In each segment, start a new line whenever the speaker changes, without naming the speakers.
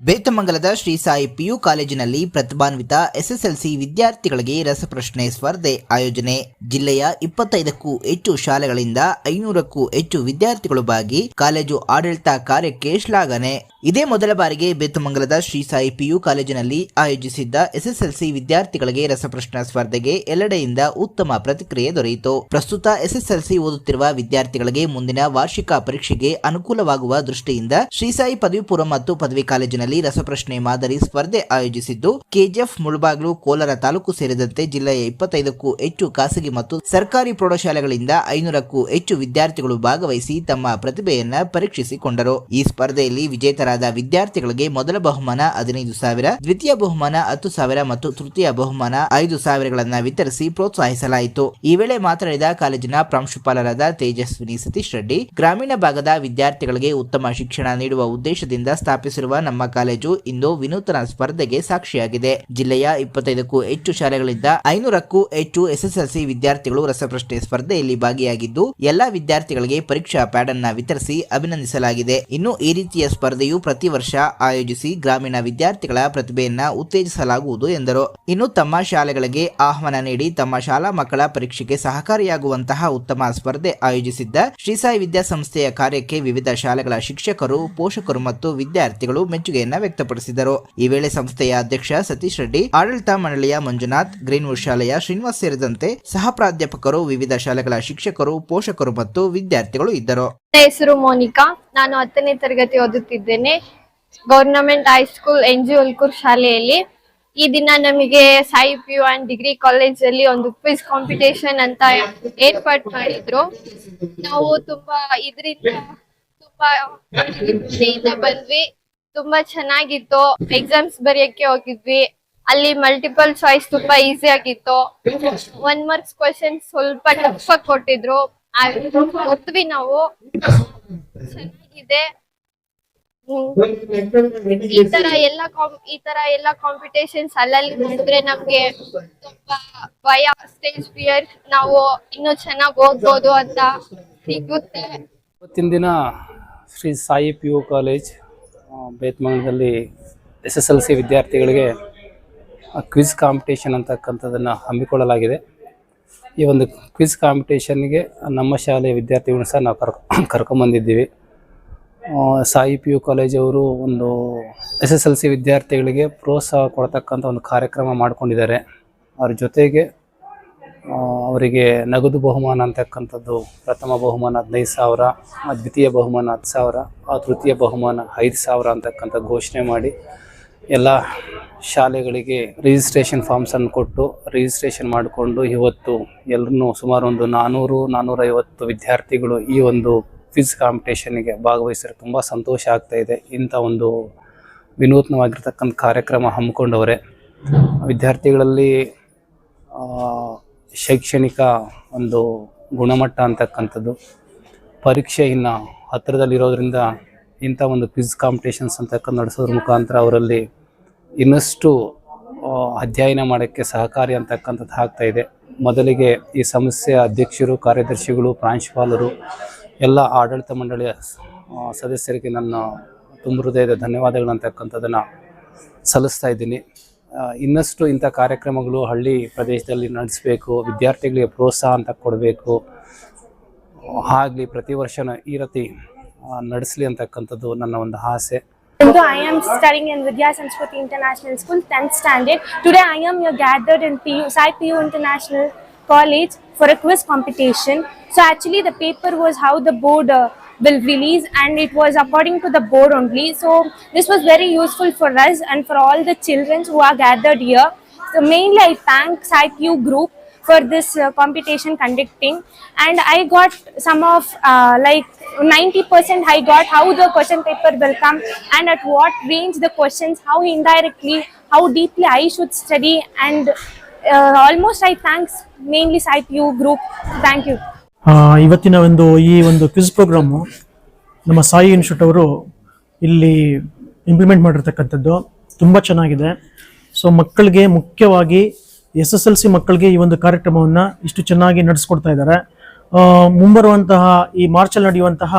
ಬೇತಮಂಗಲದ Shri Sai PU ಕಾಲೇಜಿನಲ್ಲಿ ಪ್ರತಿಭಾನ್ವಿತ SSLC ವಿದ್ಯಾರ್ಥಿಗಳಿಗೆ ರಸಪ್ರಶ್ನೆ ಸ್ಪರ್ಧೆ ಆಯೋಜನೆ. ಜಿಲ್ಲೆಯ ಇಪ್ಪತ್ತೈದಕ್ಕೂ ಹೆಚ್ಚು ಶಾಲೆಗಳಿಂದ ಐನೂರಕ್ಕೂ ಹೆಚ್ಚು ವಿದ್ಯಾರ್ಥಿಗಳು ಭಾಗಿ ಕಾಲೇಜು ಆಡಳಿತ ಕಾರ್ಯಕ್ಕೆ ಶ್ಲಾಘನೆ. ಇದೇ ಮೊದಲ ಬಾರಿಗೆ ಬೇತಮಂಗಲದ ಶ್ರೀ ಸಾಯಿ ಪಿಯು ಕಾಲೇಜಿನಲ್ಲಿ ಆಯೋಜಿಸಿದ್ದ ಎಸ್ಎಸ್ಎಲ್ಸಿ ವಿದ್ಯಾರ್ಥಿಗಳಿಗೆ ರಸಪ್ರಶ್ನೆ ಸ್ಪರ್ಧೆಗೆ ಎಲ್ಲೆಡೆಯಿಂದ ಉತ್ತಮ ಪ್ರತಿಕ್ರಿಯೆ ದೊರೆಯಿತು. ಪ್ರಸ್ತುತ ಎಸ್ಎಸ್ಎಲ್ಸಿ ಓದುತ್ತಿರುವ ವಿದ್ಯಾರ್ಥಿಗಳಿಗೆ ಮುಂದಿನ ವಾರ್ಷಿಕ ಪರೀಕ್ಷೆಗೆ ಅನುಕೂಲವಾಗುವ ದೃಷ್ಟಿಯಿಂದ ಶ್ರೀ ಸಾಯಿ ಪದವಿ ಪೂರ್ವ ಮತ್ತು ಪದವಿ ಕಾಲೇಜಿನಲ್ಲಿ ರಸಪ್ರಶ್ನೆ ಮಾದರಿ ಸ್ಪರ್ಧೆ ಆಯೋಜಿಸಿದ್ದು, ಕೆಜಿಎಫ್ ಮುಳಬಾಗಿಲು, ಕೋಲಾರ ತಾಲೂಕು ಸೇರಿದಂತೆ ಜಿಲ್ಲೆಯ ಇಪ್ಪತ್ತೈದಕ್ಕೂ ಹೆಚ್ಚು ಖಾಸಗಿ ಮತ್ತು ಸರ್ಕಾರಿ ಪ್ರೌಢಶಾಲೆಗಳಿಂದ ಐನೂರಕ್ಕೂ ಹೆಚ್ಚು ವಿದ್ಯಾರ್ಥಿಗಳು ಭಾಗವಹಿಸಿ ತಮ್ಮ ಪ್ರತಿಭೆಯನ್ನ ಪರೀಕ್ಷಿಸಿಕೊಂಡರು. ಈ ಸ್ಪರ್ಧೆಯಲ್ಲಿ ವಿಜೇತರಾದ ವಿದ್ಯಾರ್ಥಿಗಳಿಗೆ ಮೊದಲ ಬಹುಮಾನ ಹದಿನೈದು ಸಾವಿರ, ದ್ವಿತೀಯ ಬಹುಮಾನ ಹತ್ತು ಸಾವಿರ ಮತ್ತು ತೃತೀಯ ಬಹುಮಾನ ಐದು ಸಾವಿರಗಳನ್ನ ವಿತರಿಸಿ ಪ್ರೋತ್ಸಾಹಿಸಲಾಯಿತು. ಈ ವೇಳೆ ಮಾತನಾಡಿದ ಕಾಲೇಜಿನ ಪ್ರಾಂಶುಪಾಲರಾದ ತೇಜಸ್ವಿನಿ ಸತೀಶ್ ರೆಡ್ಡಿ, ಗ್ರಾಮೀಣ ಭಾಗದ ವಿದ್ಯಾರ್ಥಿಗಳಿಗೆ ಉತ್ತಮ ಶಿಕ್ಷಣ ನೀಡುವ ಉದ್ದೇಶದಿಂದ ಸ್ಥಾಪಿಸಿರುವ ನಮ್ಮ ಕಾಲೇಜು ಇಂದು ವಿನೂತನ ಸ್ಪರ್ಧೆಗೆ ಸಾಕ್ಷಿಯಾಗಿದೆ. ಜಿಲ್ಲೆಯ ಇಪ್ಪತ್ತೈದಕ್ಕೂ ಹೆಚ್ಚು ಶಾಲೆಗಳಿಂದ ಐನೂರಕ್ಕೂ ಹೆಚ್ಚು ಎಸ್ಎಸ್ಎಲ್ಸಿ ವಿದ್ಯಾರ್ಥಿಗಳು ರಸಪ್ರಶ್ನೆ ಸ್ಪರ್ಧೆಯಲ್ಲಿ ಭಾಗಿಯಾಗಿದ್ದು, ಎಲ್ಲಾ ವಿದ್ಯಾರ್ಥಿಗಳಿಗೆ ಪರೀಕ್ಷಾ ಪ್ಯಾಡ್ ಅನ್ನ ವಿತರಿಸಿ ಅಭಿನಂದಿಸಲಾಗಿದೆ. ಇನ್ನು ಈ ರೀತಿಯ ಸ್ಪರ್ಧೆಯು ಪ್ರತಿ ವರ್ಷ ಆಯೋಜಿಸಿ ಗ್ರಾಮೀಣ ವಿದ್ಯಾರ್ಥಿಗಳ ಪ್ರತಿಭೆಯನ್ನ ಉತ್ತೇಜಿಸಲಾಗುವುದು ಎಂದರು. ಇನ್ನು ತಮ್ಮ ಶಾಲೆಗಳಿಗೆ ಆಹ್ವಾನ ನೀಡಿ ತಮ್ಮ ಶಾಲಾ ಮಕ್ಕಳ ಪರೀಕ್ಷೆಗೆ ಸಹಕಾರಿಯಾಗುವಂತಹ ಉತ್ತಮ ಸ್ಪರ್ಧೆ ಆಯೋಜಿಸಿದ್ದ ಶ್ರೀಸಾಯಿ ವಿದ್ಯಾಸಂಸ್ಥೆಯ ಕಾರ್ಯಕ್ಕೆ ವಿವಿಧ ಶಾಲೆಗಳ ಶಿಕ್ಷಕರು, ಪೋಷಕರು ಮತ್ತು ವಿದ್ಯಾರ್ಥಿಗಳು ಮೆಚ್ಚುಗೆಯನ್ನ ವ್ಯಕ್ತಪಡಿಸಿದರು. ಈ ವೇಳೆ ಸಂಸ್ಥೆಯ ಅಧ್ಯಕ್ಷ ಸತೀಶ್ ರೆಡ್ಡಿ, ಆಡಳಿತ ಮಂಡಳಿಯ ಮಂಜುನಾಥ್ ಗ್ರೀನ್ ಶಾಲೆಯ ಶ್ರೀನಿವಾಸ್ ಸೇರಿದಂತೆ ಸಹ ಪ್ರಾಧ್ಯಾಪಕರು, ವಿವಿಧ ಶಾಲೆಗಳ ಶಿಕ್ಷಕರು, ಪೋಷಕರು ಮತ್ತು ವಿದ್ಯಾರ್ಥಿಗಳು ಇದ್ದರು.
ಹೆಸರು ಮೋನಿಕಾ. ನಾನು ಹತ್ತನೇ ತರಗತಿ ಓದುತ್ತಿದ್ದೇನೆ. Government high school N G Ulkur ಶಾಲೆಯಲ್ಲಿ. ಈ ದಿನ ನಮಗೆ Sai P U and degree college ಅಲ್ಲಿ ಒಂದು ಕ್ವಿಜ್ ಕಾಂಪಿಟೇಷನ್ ಅಂತ ಏರ್ಪಾಟ್ ಮಾಡಿದ್ರು. ನಾವು ತುಂಬಾ ಇದರಿಂದ ತುಂಬಾ ಬಂದ್ವಿ. ತುಂಬಾ ಚೆನ್ನಾಗಿತ್ತು. ಎಕ್ಸಾಮ್ಸ್ ಬರೆಯಕ್ಕೆ ಹೋಗಿದ್ವಿ. ಅಲ್ಲಿ ಮಲ್ಟಿಪಲ್ ಚಾಯ್ಸ್ ತುಂಬಾ ಈಸಿ ಆಗಿತ್ತು. ಒನ್ ಮಾರ್ಕ್ಸ್ ಕ್ವಶನ್ ಸ್ವಲ್ಪ ಟಫ್ ಆಗಿ ಕೊಟ್ಟಿದ್ರು. ಓದ್ವಿ ನಾವು. ಚೆನ್ನಾಗಿದೆ. ಈ ತರ ಎಲ್ಲ ಈ ತರ ಎಲ್ಲ ಕಾಂಪಿಟೇಷನ್ಸ್ ಅಲ್ಲಲ್ಲಿ ಮಾಡಿದ್ರೆ ನಮ್ಗೆ ತುಂಬಾ ಭಯ ಸ್ಟೇಜ್ ಫಿಯರ್ ನಾವು ಇನ್ನೂ ಚೆನ್ನಾಗಿ ಓದ್ಬೋದು ಅಂತ. ಸಿಗುತ್ತೆ
ಇವತ್ತಿನ ದಿನ Shri Sai P U college ಬೇತ್ಮಂಗಲದಲ್ಲಿ S S L C ವಿದ್ಯಾರ್ಥಿಗಳಿಗೆ ಕ್ವಿಜ್ ಕಾಂಪಿಟೇಷನ್ ಅಂತಕ್ಕಂಥದ್ದನ್ನು ಹಮ್ಮಿಕೊಳ್ಳಲಾಗಿದೆ. ಈ ಒಂದು ಕ್ವಿಜ್ ಕಾಂಪಿಟೇಷನ್ಗೆ ನಮ್ಮ ಶಾಲೆಯ ವಿದ್ಯಾರ್ಥಿಗಳನ್ನ ಸಹ ನಾವು ಕರ್ಕ, ಕರ್ಕೊಂಬಂದಿದ್ದೀವಿ. ಸಾಯಿ ಪಿ ಯು ಕಾಲೇಜವರು ಒಂದು ಎಸ್ ಎಸ್ ಎಲ್ ಸಿ ವಿದ್ಯಾರ್ಥಿಗಳಿಗೆ ಪ್ರೋತ್ಸಾಹ ಕೊಡ್ತಕ್ಕಂಥ ಒಂದು ಕಾರ್ಯಕ್ರಮ ಮಾಡಿಕೊಂಡಿದ್ದಾರೆ. ಅವ್ರ ಜೊತೆಗೆ ಅವರಿಗೆ ನಗದು ಬಹುಮಾನ ಅಂತಕ್ಕಂಥದ್ದು, ಪ್ರಥಮ ಬಹುಮಾನ ಹದಿನೈದು ಸಾವಿರ ದ್ವಿತೀಯ ಬಹುಮಾನ ಹತ್ತು ಸಾವಿರ, ಆ, ತೃತೀಯ ಬಹುಮಾನ ಐದು ಸಾವಿರ ಅಂತಕ್ಕಂಥ ಘೋಷಣೆ ಮಾಡಿ ಎಲ್ಲ ಶಾಲೆಗಳಿಗೆ ರಿಜಿಸ್ಟ್ರೇಷನ್ ಫಾರ್ಮ್ಸನ್ನು ಕೊಟ್ಟು ರಿಜಿಸ್ಟ್ರೇಷನ್ ಮಾಡಿಕೊಂಡು ಇವತ್ತು ಎಲ್ಲರೂ ಸುಮಾರು ಒಂದು ನಾನ್ನೂರು ನಾನ್ನೂರೈವತ್ತು ವಿದ್ಯಾರ್ಥಿಗಳು ಈ ಒಂದು ಕ್ವಿಜ್ ಕಾಂಪಿಟೇಷನ್ಗೆ ಭಾಗವಹಿಸಿದ್ರೆ ತುಂಬ ಸಂತೋಷ ಆಗ್ತಾ ಇದೆ. ಇಂಥ ಒಂದು ವಿನೂತನವಾಗಿರ್ತಕ್ಕಂಥ ಕಾರ್ಯಕ್ರಮ ಹಮ್ಮಿಕೊಂಡವರೆ. ವಿದ್ಯಾರ್ಥಿಗಳಲ್ಲಿ ಶೈಕ್ಷಣಿಕ ಒಂದು ಗುಣಮಟ್ಟ ಅಂತಕ್ಕಂಥದ್ದು. ಪರೀಕ್ಷೆ ಇನ್ನು ಹತ್ತಿರದಲ್ಲಿರೋದ್ರಿಂದ ಇಂಥ ಒಂದು ಕ್ವಿಜ್ ಕಾಂಪಿಟೇಷನ್ಸ್ ಅಂತಕ್ಕಂಥ ನಡೆಸೋದ್ರ ಮುಖಾಂತರ ಅವರಲ್ಲಿ ಇನ್ನಷ್ಟು ಅಧ್ಯಯನ ಮಾಡೋಕ್ಕೆ ಸಹಕಾರಿ ಅಂತಕ್ಕಂಥದ್ದು ಆಗ್ತಾ ಇದೆ. ಮೊದಲಿಗೆ ಈ ಸಂಸ್ಥೆಯ ಅಧ್ಯಕ್ಷರು, ಕಾರ್ಯದರ್ಶಿಗಳು, ಪ್ರಾಂಶುಪಾಲರು, ಎಲ್ಲ ಆಡಳಿತ ಮಂಡಳಿಯ ಸದಸ್ಯರಿಗೆ ನನ್ನ ತುಂಬ ಹೃದಯದ ಧನ್ಯವಾದಗಳು ಅಂತಕ್ಕಂಥದ್ದನ್ನು ಸಲ್ಲಿಸ್ತಾ ಇದ್ದೀನಿ. ಇನ್ನಷ್ಟು ಇಂಥ ಕಾರ್ಯಕ್ರಮಗಳು ಹಳ್ಳಿ ಪ್ರದೇಶದಲ್ಲಿ ನಡೆಸಬೇಕು ವಿದ್ಯಾರ್ಥಿಗಳಿಗೆ ಪ್ರೋತ್ಸಾಹ ಅಂತ ಕೊಡಬೇಕು ಆಗಲಿ ಪ್ರತಿ ವರ್ಷನ ಈ ರೀತಿ ನಡೆಸಲಿ ಅಂತಕ್ಕಂಥದ್ದು ನನ್ನ ಒಂದು ಆಸೆ
Although I am studying in Vidya Sanskriti International School, 10th standard, today I am here gathered in PU, Sai PU International College for a quiz competition. So actually the paper was how the board uh, will release and it was according to the board only. So this was very useful for us and for all the children who are gathered here. So mainly I thank Sai group for this uh, competition conducting and i got some of uh, like 90% i got how the question paper will come and at what range the questions how indirectly how deeply i should study and uh, almost i thanks mainly site group thank you
ಇವತ್ತಿನ ಒಂದು ಈ ಒಂದು quiz programme ನಮ್ಮ Sai institute ಅವರು ಇಲ್ಲಿ implement ಮಾಡಿರ್ತಕ್ಕಂಥದ್ದು. ತುಂಬ ಚೆನ್ನಾಗಿದೆ. ಸೊ ಮಕ್ಕಳಿಗೆ ಮುಖ್ಯವಾಗಿ ಎಸ್ ಎಸ್ ಎಲ್ ಸಿ ಮಕ್ಕಳಿಗೆ ಈ ಒಂದು ಕಾರ್ಯಕ್ರಮವನ್ನು ಇಷ್ಟು ಚೆನ್ನಾಗಿ ನಡೆಸ್ಕೊಡ್ತಾ ಇದ್ದಾರೆ. ಮುಂಬರುವಂತಹ ಈ ಮಾರ್ಚಲ್ಲಿ ನಡೆಯುವಂತಹ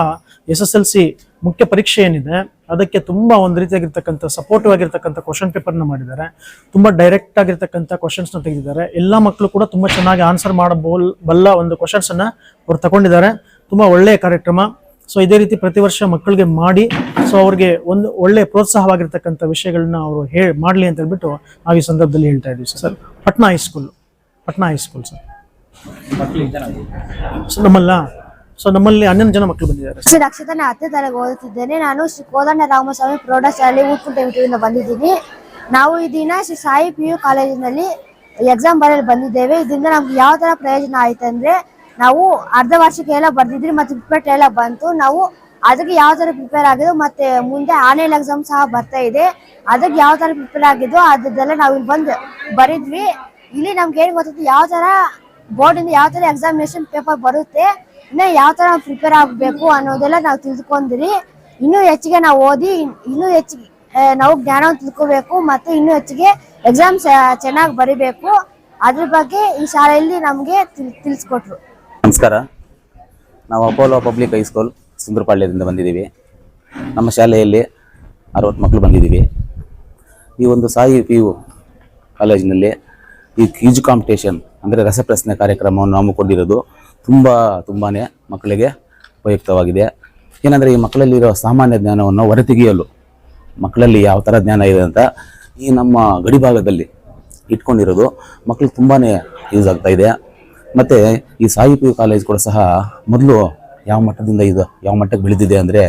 ಎಸ್ ಎಸ್ ಎಲ್ ಸಿ ಮುಖ್ಯ ಪರೀಕ್ಷೆ ಏನಿದೆ ಅದಕ್ಕೆ ತುಂಬ ಒಂದು ರೀತಿಯಾಗಿರ್ತಕ್ಕಂಥ ಸಪೋರ್ಟಿವ್ ಆಗಿರ್ತಕ್ಕಂಥ ಕ್ವಶನ್ ಪೇಪರ್ನ ಮಾಡಿದ್ದಾರೆ. ತುಂಬಾ ಡೈರೆಕ್ಟ್ ಆಗಿರ್ತಕ್ಕಂಥ ಕ್ವಶನ್ಸ್ನ ತೆಗೆದಿದ್ದಾರೆ. ಎಲ್ಲ ಮಕ್ಕಳು ಕೂಡ ತುಂಬಾ ಚೆನ್ನಾಗಿ ಆನ್ಸರ್ ಮಾಡಬೋಲ್ ಬಲ್ಲ ಒಂದು ಕ್ವಶನ್ಸ್ ಅನ್ನ ಅವ್ರು ತಗೊಂಡಿದ್ದಾರೆ. ತುಂಬಾ ಒಳ್ಳೆಯ ಕಾರ್ಯಕ್ರಮ. ಸೊ ಇದೇ ರೀತಿ ಪ್ರತಿ ವರ್ಷ ಮಕ್ಕಳಿಗೆ ಮಾಡಿ ಸೊ ಅವ್ರಿಗೆ ಒಂದು ಒಳ್ಳೆ ಪ್ರೋತ್ಸಾಹವಾಗಿರ್ತಕ್ಕಂಥ ವಿಷಯಗಳನ್ನ ಅವರು ಹೇ ಮಾಡಲಿ ಅಂತ ಹೇಳ್ಬಿಟ್ಟು ನಾವು ಈ ಸಂದರ್ಭದಲ್ಲಿ ಹೇಳ್ತಾ ಇದ್ದೀವಿ sir. Patna high school Patna high school sir. So ನಮ್ಮಲ್ಲ. So ನಮ್ಮಲ್ಲಿ ಹನ್ನೊಂದು ಜನ ಮಕ್ಕಳು ಬಂದಿದ್ದಾರೆ
ಶ್ರೀ ರಕ್ಷಿತ ನಾನು ಹತ್ತನೇ ತರಗತಿ ಓದುತ್ತಿದ್ದೇನೆ. ನಾನು ಶ್ರೀ ಕೋದಂಡ ರಾಮಸ್ವಾಮಿ ಪ್ರೌಢಶಾಲೆ ಊಟ ವಿಟಿಯಿಂದ ಬಂದಿದ್ದೀನಿ. ನಾವು ಈ ದಿನ ಶ್ರೀ ಸಾಯಿ ಪಿ ಯು ಕಾಲೇಜಿನಲ್ಲಿ ಎಕ್ಸಾಮ್ ಬರೆಯಲು ಬಂದಿದ್ದೇವೆ. ಇದರಿಂದ ನಮ್ಗೆ ಯಾವ ತರ ಪ್ರಯೋಜನ ಆಯ್ತು ಅಂದ್ರೆ, ನಾವು ಅರ್ಧ ವಾರ್ಷಿಕ ಎಲ್ಲ ಬರ್ದಿದ್ರಿ ಮತ್ತೆ ಪ್ರಿಪೇರ್ ಎಲ್ಲ ಬಂತು. ನಾವು ಅದಕ್ಕೆ ಯಾವ ತರ ಪ್ರಿಪೇರ್ ಆಗಿದ್ದು ಮತ್ತೆ ಮುಂದೆ ಆನ್ಲೈನ್ ಎಕ್ಸಾಮ್ ಸಹ ಬರ್ತಾ ಇದೆ. ಅದಕ್ಕೆ ಯಾವ ತರ ಪ್ರಿಪೇರ್ ಆಗಿದ್ದು ಅದನ್ನೆಲ್ಲ ನಾವು ಇಲ್ಲಿ ಬಂದು ಬರಿದ್ವಿ. ಇಲ್ಲಿ ನಮ್ಗೆ ಏನ್ ಗೊತ್ತಿತ್ತು, ಯಾವ ತರ ಬೋರ್ಡ್ ಇಂದ ಯಾವ ತರ ಎಕ್ಸಾಮಿನೇಷನ್ ಪೇಪರ್ ಬರುತ್ತೆ ಇನ್ನ ಯಾವ ತರ ಪ್ರಿಪೇರ್ ಆಗ್ಬೇಕು ಅನ್ನೋದೆಲ್ಲ ನಾವು ತಿಳ್ಕೊಂಡಿರಿ. ಇನ್ನೂ ಹೆಚ್ಚಿಗೆ ನಾವು ಓದಿ, ಇನ್ನೂ ಹೆಚ್ಚಿಗೆ ನಾವು ಜ್ಞಾನವನ್ನು ತಿಳ್ಕೋಬೇಕು ಮತ್ತೆ ಇನ್ನೂ ಹೆಚ್ಚಿಗೆ ಎಕ್ಸಾಮ್ಸ್ ಚೆನ್ನಾಗಿ ಬರಿಬೇಕು. ಅದ್ರ ಬಗ್ಗೆ ಈ ಶಾಲೆಯಲ್ಲಿ ನಮಗೆ ತಿಳಿಸ್ಕೊಟ್ರು.
ನಮಸ್ಕಾರ. ನಾವು ಅಪೋಲೋ ಪಬ್ಲಿಕ್ ಹೈಸ್ಕೂಲ್ ಸುಂದರಪಾಳ್ಯದಿಂದ ಬಂದಿದ್ದೀವಿ. ನಮ್ಮ ಶಾಲೆಯಲ್ಲಿ ಅರವತ್ತು ಮಕ್ಕಳು ಬಂದಿದ್ದೀವಿ. ಈ ಒಂದು ಸಾಯಿ ಪಿ ಯು ಕಾಲೇಜಿನಲ್ಲಿ ಈ ಕ್ಯೂಜ್ ಕಾಂಪಿಟೇಷನ್ ಅಂದರೆ ರಸಪ್ರಶ್ನೆ ಕಾರ್ಯಕ್ರಮವನ್ನು ಹಮ್ಮಿಕೊಂಡಿರೋದು ತುಂಬ ತುಂಬಾ ಮಕ್ಕಳಿಗೆ ಉಪಯುಕ್ತವಾಗಿದೆ. ಏನಂದರೆ ಈ ಮಕ್ಕಳಲ್ಲಿರೋ ಸಾಮಾನ್ಯ ಜ್ಞಾನವನ್ನು ಹೊರತೆಗೆಯಲು ಮಕ್ಕಳಲ್ಲಿ ಯಾವ ಥರ ಜ್ಞಾನ ಇದೆ ಅಂತ ಈ ನಮ್ಮ ಗಡಿಭಾಗದಲ್ಲಿ ಇಟ್ಕೊಂಡಿರೋದು ಮಕ್ಕಳು ತುಂಬಾ ಯೂಸ್ ಆಗ್ತಾ ಇದೆ. ಮತ್ತು ಈ ಸಾಯಿ ಪಿ ಕಾಲೇಜ್ ಕೂಡ ಸಹ ಮೊದಲು ಯಾವ ಮಟ್ಟದಿಂದ ಇದು ಯಾವ ಮಟ್ಟಕ್ಕೆ ಬೆಳೆದಿದೆ ಅಂದರೆ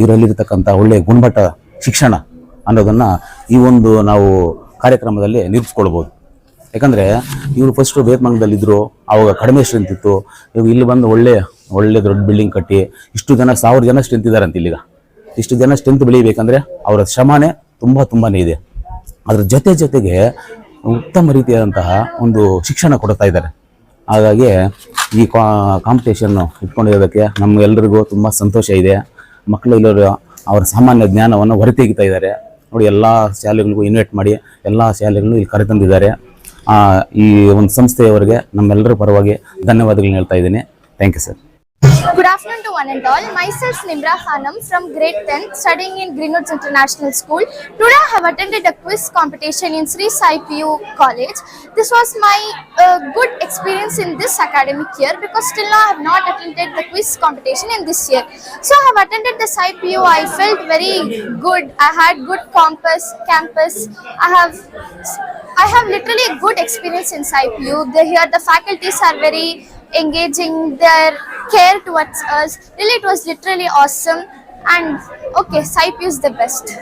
ಇವರಲ್ಲಿರ್ತಕ್ಕಂಥ ಒಳ್ಳೆಯ ಗುಣಮಟ್ಟ ಶಿಕ್ಷಣ ಅನ್ನೋದನ್ನು ಈ ಒಂದು ನಾವು ಕಾರ್ಯಕ್ರಮದಲ್ಲಿ ನಿರೂಪಿಸ್ಕೊಳ್ಬೋದು. ಯಾಕಂದರೆ ಇವರು ಫಸ್ಟು ಬೇತ್ಮಂಗದಲ್ಲಿದ್ದರು ಅವಾಗ ಕಡಿಮೆ ಸ್ಟ್ರೆಂತ್ ಇತ್ತು. ಇವಾಗ ಇಲ್ಲಿ ಬಂದು ಒಳ್ಳೆ ಒಳ್ಳೆ ದೊಡ್ಡ ಬಿಲ್ಡಿಂಗ್ ಕಟ್ಟಿ, ಇಷ್ಟು ಜನ, ಸಾವಿರ ಜನ ಸ್ಟ್ರೆಂತ್ ಅಂತ ಇಲ್ಲಿಗ. ಇಷ್ಟು ಜನ ಸ್ಟ್ರೆಂತ್ ಬೆಳಿಬೇಕಂದ್ರೆ ಅವರ ಶ್ರಮನೇ ತುಂಬ ತುಂಬಾ ಇದೆ. ಅದ್ರ ಜೊತೆ ಜೊತೆಗೆ ಉತ್ತಮ ರೀತಿಯಾದಂತಹ ಒಂದು ಶಿಕ್ಷಣ ಕೊಡ್ತಾ ಇದ್ದಾರೆ. ಹಾಗಾಗಿ ಈ ಕಾಂಪಿಟೇಷನ್ನು ಇಟ್ಕೊಂಡಿರೋದಕ್ಕೆ ನಮ್ಗೆಲ್ಲರಿಗೂ ತುಂಬ ಸಂತೋಷ ಇದೆ. ಮಕ್ಕಳು ಇಲ್ಲರು ಅವರ ಸಾಮಾನ್ಯ ಜ್ಞಾನವನ್ನು ಹೊರತೆಗಿತಾ ಇದ್ದಾರೆ. ನೋಡಿ, ಎಲ್ಲ ಶಾಲೆಗಳಿಗೂ ಇನ್ವೈಟ್ ಮಾಡಿ, ಎಲ್ಲ ಶಾಲೆಗಳನ್ನು ಇಲ್ಲಿ ಕರೆತಂದಿದ್ದಾರೆ. ಈ ಒಂದು ಸಂಸ್ಥೆಯವರಿಗೆ ನಮ್ಮೆಲ್ಲರೂ ಪರವಾಗಿ ಧನ್ಯವಾದಗಳು ಹೇಳ್ತಾ ಇದ್ದೀನಿ. Thank you sir
good afternoon to one and all my Nimra Khanam from grade ten studying in green international school to I have attended a quiz competition in Shri Sai P U college this was my good experience in this academic year because still ನಾ have not attended the quiz competition in this year so I have attended the Sai P U I felt very good I had good campus campus I have I have literally a good experience in SciPU. The, here the faculties are very engaging, their care towards us. Really, it was literally awesome. And okay, SciPU is the best.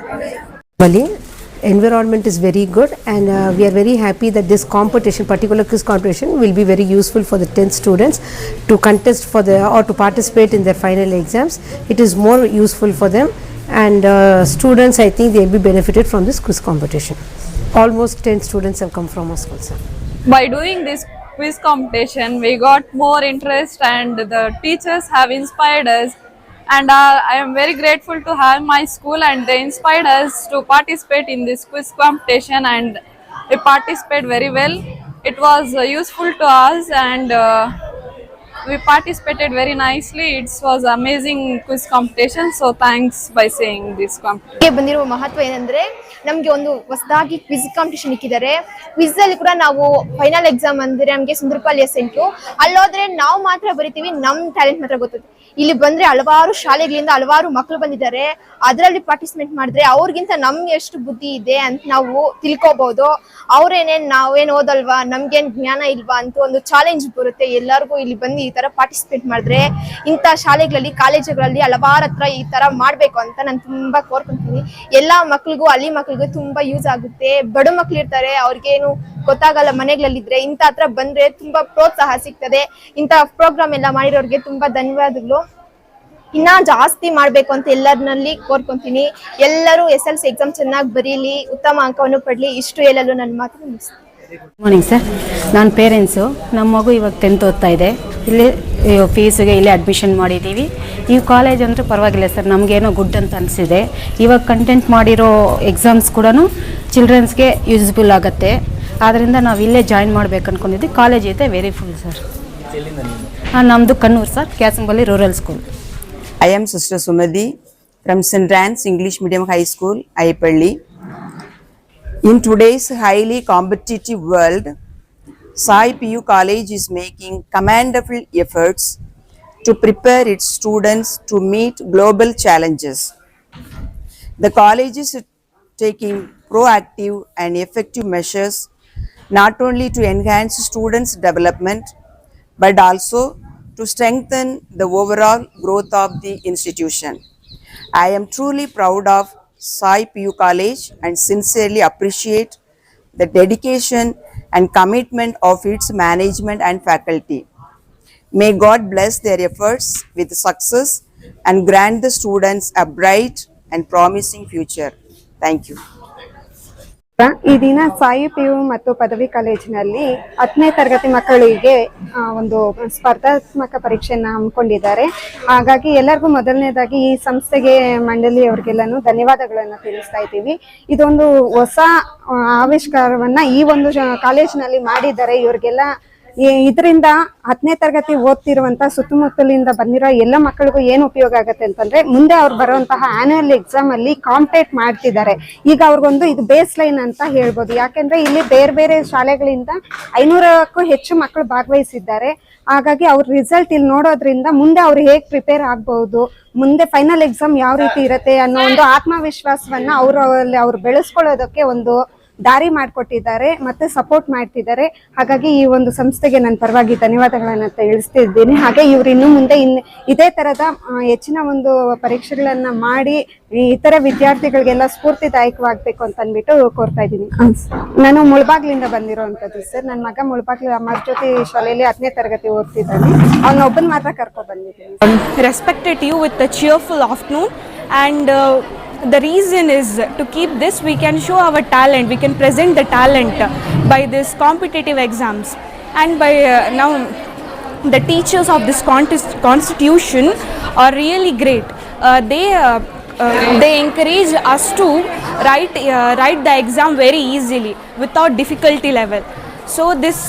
Bali. Environment is very good, and uh, we are very happy that this competition, particular quiz competition, will be very useful for the 10th students to contest for the or to participate in their final exams. It is more useful for them, and uh, students, I think, they will be benefited from this quiz competition. Almost 10 students have come from our school, sir.
by doing this quiz competition we got more interest and the teachers have inspired us and uh, i am very grateful to have my school and they inspired us to participate in this quiz competition and we participated very well it was uh, useful to us and uh, we participated very nicely. It was amazing quiz competition, so thanks by saying this competition.
ಬಂದಿರುವ ಮಹತ್ವ ಏನಂದ್ರೆ, ನಮಗೆ ಒಂದು ಹೊಸದಾಗಿ quiz competition ಇಕ್ಕಿದ್ದಾರೆ. Quiz ಅಲ್ಲಿ ಕೂಡ ನಾವು ಫೈನಲ್ ಎಕ್ಸಾಮ್ ಅಂದ್ರೆ ನಮ್ಗೆ ಸುಂದರಪಾಳ್ಯ ಸೆಂಟ್ರು ಅಲ್ಲೋದ್ರೆ ನಾವು ಮಾತ್ರ ಬರಿತೀವಿ, ನಮ್ ಟ್ಯಾಲೆಂಟ್ ಮಾತ್ರ ಗೊತ್ತದೆ ಇಲ್ಲಿ ಬಂದ್ರೆ ಹಲವಾರು ಶಾಲೆಗಳಿಂದ ಹಲವಾರು ಮಕ್ಕಳು ಬಂದಿದ್ದಾರೆ. ಅದರಲ್ಲಿ ಪಾರ್ಟಿಸಿಪೇಟ್ ಮಾಡಿದ್ರೆ ಅವ್ರಿಗಿಂತ ನಮ್ಗೆ ಎಷ್ಟು ಬುದ್ಧಿ ಇದೆ ಅಂತ ನಾವು ತಿಳ್ಕೊಬಹುದು ಅವ್ರೇನೇನ್ ನಾವೇನ್ ಓದಲ್ವಾ, ನಮ್ಗೇನ್ ಜ್ಞಾನ ಇಲ್ವಾ ಅಂತ ಒಂದು ಚಾಲೆಂಜ್ ಬರುತ್ತೆ ಎಲ್ಲರಿಗೂ ಇಲ್ಲಿ ಬಂದು ತರ ಪಾರ್ಟಿಸಿಪೇಟ್ ಮಾಡಿದ್ರೆ ಇಂಥ ಶಾಲೆಗಳಲ್ಲಿ, ಕಾಲೇಜುಗಳಲ್ಲಿ ಹಲವಾರು ಹತ್ರ ಈ ತರ ಮಾಡ್ಬೇಕು ಅಂತ ನಾನು ತುಂಬಾ ಕೋರ್ಕೊಂತೀನಿ. ಎಲ್ಲಾ ಮಕ್ಳಿಗೂ ಅಲ್ಲಿ ಮಕ್ಳಿಗೂ ತುಂಬಾ ಯೂಸ್ ಆಗುತ್ತೆ. ಬಡ ಮಕ್ಳು ಇರ್ತಾರೆ, ಅವ್ರಿಗೇನು ಗೊತ್ತಾಗಲ್ಲ ಮನೆಗಳಲ್ಲಿದ್ರೆ ಇಂಥ ಹತ್ರ ಬಂದ್ರೆ ತುಂಬಾ ಪ್ರೋತ್ಸಾಹ ಸಿಗ್ತದೆ. ಇಂಥ ಪ್ರೋಗ್ರಾಮ್ ಎಲ್ಲ ಮಾಡಿರೋರಿಗೆ ತುಂಬಾ ಧನ್ಯವಾದಗಳು. ಇನ್ನ ಜಾಸ್ತಿ ಮಾಡ್ಬೇಕು ಅಂತ ಎಲ್ಲರನಲ್ಲಿ ಕೋರ್ಕೊಂತೀನಿ. ಎಲ್ಲರೂ ಎಸ್ ಎಲ್ ಸಿ ಎಕ್ಸಾಮ್ ಚೆನ್ನಾಗಿ ಬರೀಲಿ, ಉತ್ತಮ ಅಂಕವನ್ನು ಪಡ್ಲಿ, ಇಷ್ಟು ಹೇಳಲು ನನ್ನ ಮಾತು ಮುಗಿಸ್ತೀನಿ.
ಮಾರ್ನಿಂಗ್ ಸರ್ ನಾನು ಪೇರೆಂಟ್ಸು ನಮ್ಮ ಮಗು ಇವಾಗ ಟೆಂತ್ ಓದ್ತಾ ಇದೆ. ಇಲ್ಲಿ ಫೀಸಿಗೆ ಇಲ್ಲಿ ಅಡ್ಮಿಷನ್ ಮಾಡಿದ್ದೀವಿ ಈ ಕಾಲೇಜ್ ಅಂದರೆ ಪರವಾಗಿಲ್ಲ ಸರ್ ನಮಗೇನೋ ಗುಡ್ ಅಂತ ಅನಿಸಿದೆ. ಇವಾಗ ಕಂಟೆಂಟ್ ಮಾಡಿರೋ ಎಕ್ಸಾಮ್ಸ್ ಕೂಡ ಚಿಲ್ಡ್ರನ್ಸ್ಗೆ ಯೂಸ್ಫುಲ್ ಆಗುತ್ತೆ. ಆದ್ದರಿಂದ ನಾವು ಇಲ್ಲೇ ಜಾಯಿನ್ ಮಾಡ್ಬೇಕು ಅಂದ್ಕೊಂಡಿದ್ವಿ ಕಾಲೇಜ್ ಐತೆ ವೆರಿ ಫುಲ್ ಸರ್ ಹಾಂ ನಮ್ಮದು Kannur sir ಕ್ಯಾಸಂಬಲ್ಲಿ rural school
I am sister Sumathi from ಸೆಂಟ್ರಾನ್ಸ್ English medium high school School, Ayapalli. In today's highly competitive world, Sai PU College is making commendable efforts to prepare its students to meet global challenges. The college is taking proactive and effective measures not only to enhance students' development but also to strengthen the overall growth of the institution. I am truly proud of Sai PU College and sincerely appreciate the dedication and commitment of its management and faculty. May God bless their efforts with success and grant the students a bright and promising future. Thank you.
ಈ ದಿನ Sai P you ಮತ್ತು ಪದವಿ ಕಾಲೇಜಿನಲ್ಲಿ ಹತ್ತನೇ ತರಗತಿ ಮಕ್ಕಳಿಗೆ ಒಂದು ಸ್ಪರ್ಧಾತ್ಮಕ ಪರೀಕ್ಷೆಯನ್ನು ಹಮ್ಮಿಕೊಂಡಿದ್ದಾರೆ. ಹಾಗಾಗಿ ಎಲ್ಲರಿಗೂ ಮೊದಲನೇದಾಗಿ ಈ ಸಂಸ್ಥೆಗೆ ಮಂಡಳಿ ಮಂಡಳಿಯವರಿಗೆಲ್ಲಾನು ಧನ್ಯವಾದಗಳನ್ನು ತಿಳಿಸ್ತಾ ಇದ್ದೀವಿ. ಇದೊಂದು ಹೊಸ ಆವಿಷ್ಕಾರವನ್ನ ಈ ಒಂದು ಕಾಲೇಜಿನಲ್ಲಿ ಮಾಡಿದ್ದಾರೆ. ಇವರಿಗೆಲ್ಲ ಇದರಿಂದ ಹತ್ತನೇ ತರಗತಿ ಓದ್ತಿರುವಂತ ಸುತ್ತಮುತ್ತಲಿಂದ ಬಂದಿರೋ ಎಲ್ಲ ಮಕ್ಕಳಿಗೂ ಏನು ಉಪಯೋಗ ಆಗತ್ತೆ ಅಂತಂದ್ರೆ ಮುಂದೆ ಅವ್ರು ಬರುವಂತಹ ಆನ್ಯುವಲ್ ಎಕ್ಸಾಮ್ ಅಲ್ಲಿ ಕಾಂಪಿಟೇಟ್ ಮಾಡ್ತಿದ್ದಾರೆ. ಈಗ ಅವ್ರಿಗೊಂದು ಇದು ಬೇಸ್ ಲೈನ್ ಅಂತ ಹೇಳ್ಬೋದು. ಯಾಕೆಂದ್ರೆ ಇಲ್ಲಿ ಬೇರೆ ಬೇರೆ ಶಾಲೆಗಳಿಂದ ಐನೂರಕ್ಕೂ ಹೆಚ್ಚು ಮಕ್ಕಳು ಭಾಗವಹಿಸಿದ್ದಾರೆ. ಹಾಗಾಗಿ ಅವ್ರ ರಿಸಲ್ಟ್ ಇಲ್ಲಿ ನೋಡೋದ್ರಿಂದ ಮುಂದೆ ಅವ್ರು ಹೇಗೆ ಪ್ರಿಪೇರ್ ಆಗ್ಬಹುದು ಮುಂದೆ ಫೈನಲ್ ಎಕ್ಸಾಮ್ ಯಾವ ರೀತಿ ಇರುತ್ತೆ ಅನ್ನೋ ಒಂದು ಆತ್ಮವಿಶ್ವಾಸವನ್ನ ಅವರು ಅವ್ರು ಬೆಳೆಸ್ಕೊಳ್ಳೋದಕ್ಕೆ ಒಂದು ದಾರಿ ಮಾಡಿಕೊಟ್ಟಿದ್ದಾರೆ ಮತ್ತೆ ಸಪೋರ್ಟ್ ಮಾಡ್ತಿದ್ದಾರೆ. ಹಾಗಾಗಿ ಈ ಒಂದು ಸಂಸ್ಥೆಗೆ ನಾನು ಪರವಾಗಿ ಧನ್ಯವಾದಗಳನ್ನ ತಿಳಿಸ್ತಿದ್ದೀನಿ. ಹಾಗೆ ಇವರು ಇನ್ನು ಮುಂದೆ ಇನ್ ಇದೇ ತರದ ಆ, ಹೆಚ್ಚಿನ ಒಂದು ಪರೀಕ್ಷೆಗಳನ್ನ ಮಾಡಿ ಈ ಇತರ ವಿದ್ಯಾರ್ಥಿಗಳಿಗೆಲ್ಲ ಸ್ಫೂರ್ತಿದಾಯಕವಾಗಬೇಕು ಅಂತ ಅಂದ್ಬಿಟ್ಟು ಕೋರ್ತಾ ಇದ್ದೀನಿ. ನಾನು ಮುಳಬಾಗ್ಲಿಂದ ಬಂದಿರೋವಂಥದ್ದು ಸರ್. ನನ್ನ ಮಗ ಮುಳಬಾಗ್ಲಿ ಅಮರ್ಜ್ಯೋತಿ ಶಾಲೆಯಲ್ಲಿ ಹತ್ತನೇ ತರಗತಿ ಓದ್ತಿದ್ದಾನೆ. ಅವನೊಬ್ಬನ ಮಾತ್ರ ಕರ್ಕೊ ಬಂದಿದ್ದೀನಿ.
Respected you with a cheerful afternoon and uh, the reason is to keep this we can show our talent we can present the talent by this competitive exams. And by uh, now the teachers of this contest constitution are really great. Uh, they uh, uh, they encourage us to write uh, write the exam very easily without difficulty level so this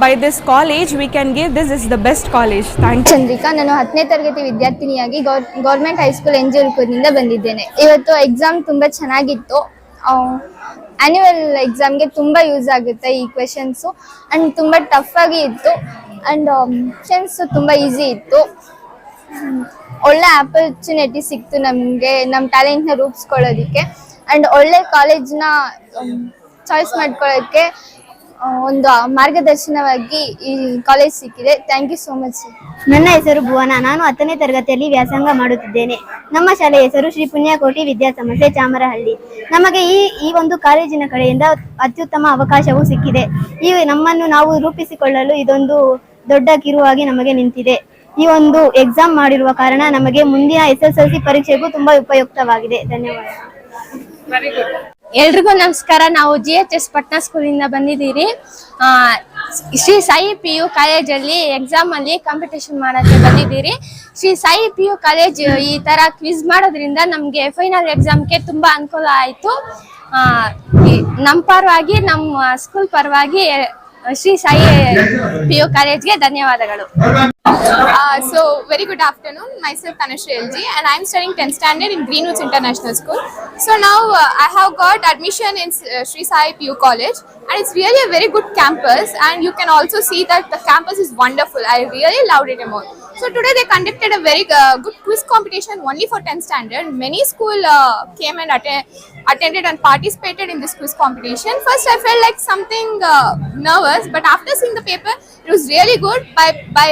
by this college we can give this is the best college thank
Chandrika ನಾನು ಹತ್ತನೇ ತರಗತಿ ವಿದ್ಯಾರ್ಥಿನಿಯಾಗಿ government high school ಉಲ್ಕೂರ್ನಿಂದ ಬಂದಿದ್ದೇನೆ. ಇವತ್ತು exam ತುಂಬ ಚೆನ್ನಾಗಿತ್ತು. Annual ಎಕ್ಸಾಮ್ಗೆ ತುಂಬ ಯೂಸ್ ಆಗುತ್ತೆ ಈ ಕ್ವೆಶನ್ಸು ಆ್ಯಂಡ್ ತುಂಬ ಟಫ್ ಆಗಿ ಇತ್ತು. ಆ್ಯಂಡ್ ಕ್ವೆಶನ್ಸು ತುಂಬ ಈಸಿ ಇತ್ತು. ಒಳ್ಳೆ ಆಪರ್ಚುನಿಟಿ ಸಿಕ್ತು ನಮಗೆ ನಮ್ಮ ಟ್ಯಾಲೆಂಟ್ನ ರೂಪಿಸ್ಕೊಳ್ಳೋದಕ್ಕೆ. ಆ್ಯಂಡ್ ಒಳ್ಳೆ ಕಾಲೇಜ್ನ ಚಾಯ್ಸ್ ಮಾಡ್ಕೊಳ್ಳೋಕ್ಕೆ ಆ, ಒಂದು ಮಾರ್ಗದರ್ಶನವಾಗಿ ಈ ಕಾಲೇಜ್ ಸಿಕ್ಕಿದೆ. Thank you so much sir
ನನ್ನ ಹೆಸರು ಭುವನ. ನಾನು ಹತ್ತನೇ ತರಗತಿಯಲ್ಲಿ ವ್ಯಾಸಂಗ ಮಾಡುತ್ತಿದ್ದೇನೆ. ನಮ್ಮ ಶಾಲೆಯ ಹೆಸರು ಶ್ರೀ ಪುಣ್ಯಕೋಟಿ ವಿದ್ಯಾಸಂಸ್ಥೆ ಚಾಮರಹಳ್ಳಿ. ನಮಗೆ ಈ ಈ ಒಂದು ಕಾಲೇಜಿನ ಕಡೆಯಿಂದ ಅತ್ಯುತ್ತಮ ಅವಕಾಶವೂ ಸಿಕ್ಕಿದೆ. ಈ ನಮ್ಮನ್ನು ನಾವು ರೂಪಿಸಿಕೊಳ್ಳಲು ಇದೊಂದು ದೊಡ್ಡ ಕಿರುವಾಗಿ ನಮಗೆ ನಿಂತಿದೆ. ಈ ಒಂದು ಎಕ್ಸಾಮ್ ಮಾಡಿರುವ ಕಾರಣ ನಮಗೆ ಮುಂದಿನ ಎಸ್ ಎಸ್ ಎಲ್ ಸಿ ಪರೀಕ್ಷೆಗೂ ತುಂಬಾ ಉಪಯುಕ್ತವಾಗಿದೆ. ಧನ್ಯವಾದ.
ಎಲ್ರಿಗೂ ನಮಸ್ಕಾರ. ನಾವು ಜಿ ಎಚ್ ಎಸ್ ಪಟ್ನಾ ಸ್ಕೂಲಿಂದ ಬಂದಿದ್ದೀರಿ. ಶ್ರೀ ಸಾಯಿ ಪಿ ಯು ಕಾಲೇಜಲ್ಲಿ ಎಕ್ಸಾಮಲ್ಲಿ ಕಾಂಪಿಟೇಷನ್ ಮಾಡೋಕ್ಕೆ ಬಂದಿದ್ದೀರಿ. Shri Sai P U college ಈ ಥರ ಕ್ವಿಜ್ ಮಾಡೋದ್ರಿಂದ ನಮಗೆ ಫೈನಲ್ ಎಕ್ಸಾಮ್ಗೆ ತುಂಬ ಅನುಕೂಲ ಆಯಿತು. ನಮ್ಮ ಪರವಾಗಿ, ನಮ್ಮ ಸ್ಕೂಲ್ ಪರವಾಗಿ ಶ್ರೀ ಸಾಯಿ ಪಿ ಯು ಕಾಲೇಜ್ಗೆ ಧನ್ಯವಾದಗಳು
Uh, so, very good afternoon. Myself Tanushree LG, and I'm studying 10th standard in Greenwoods International School. So now uh, I have got admission in uh, Sri Sai PU College, and it's really a very good campus. And you can also see that the campus is wonderful. I really loved it more. So today they conducted a very uh, good quiz competition only for 10th standard. Many school uh, came and atte- attended and participated in this quiz competition. First, I felt like something uh, nervous, but after seeing the paper, it was really good. By by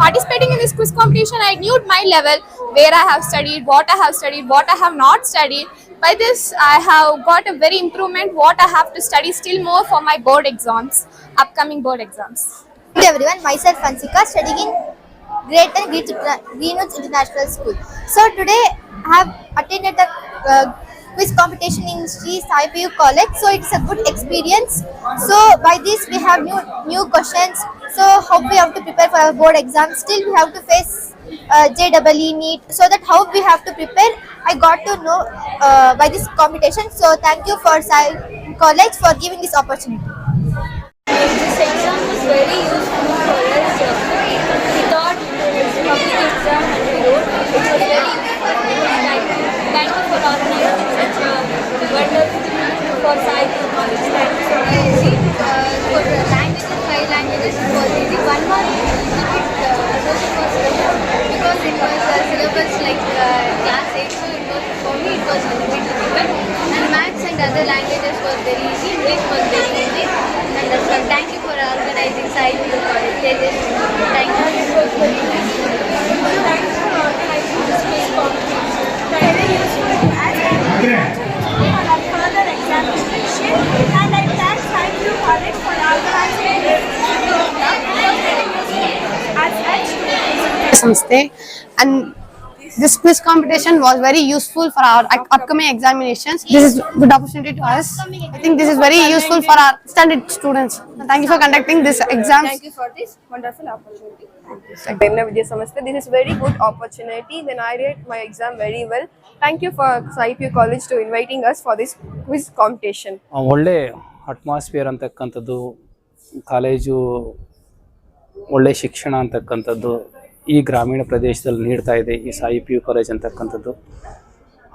participating in this quiz competition, I knew my level, where I have studied, what I have studied, what I have not studied. By this, I have got a very improvement. What I have to study still more for my board exams, upcoming board exams.
Hello everyone, myself Ansika studying in Great and Greenwich International School. So today I have attended the uh, quiz competition in Sri Sai PU College. So it's a good experience. So by this we have new new questions. So how we have to prepare for our board exam. Still we have to face uh, JEE NEET. So that how we have to prepare. I got to know uh, by this competition. So thank you for Sai College for giving this opportunity.
This exam
ಸಂಸ್ಥೆ and this quiz competition was very useful for our up- upcoming examinations this is good opportunity to us i think this is very useful for our standard students thank you for conducting this exams
Thank you for this wonderful opportunity. Premna Vidya Samastha. This is very good opportunity. Then I read my exam very well. Thank you for SIPU College to inviting us for this quiz competition.
ಆ, ಒಳ್ಳೆ atmosphere ಅಂತಕ್ಕಂಥದ್ದು college ಒಳ್ಳೆ ಶಿಕ್ಷಣ ಅಂತಕ್ಕಂಥದ್ದು ಈ ಗ್ರಾಮೀಣ ಪ್ರದೇಶದಲ್ಲಿ ನೀಡ್ತಾ ಇದೆ ಈ ಸಾಯಿ ಪಿ ಯು ಕಾಲೇಜ್ ಅಂತಕ್ಕಂಥದ್ದು.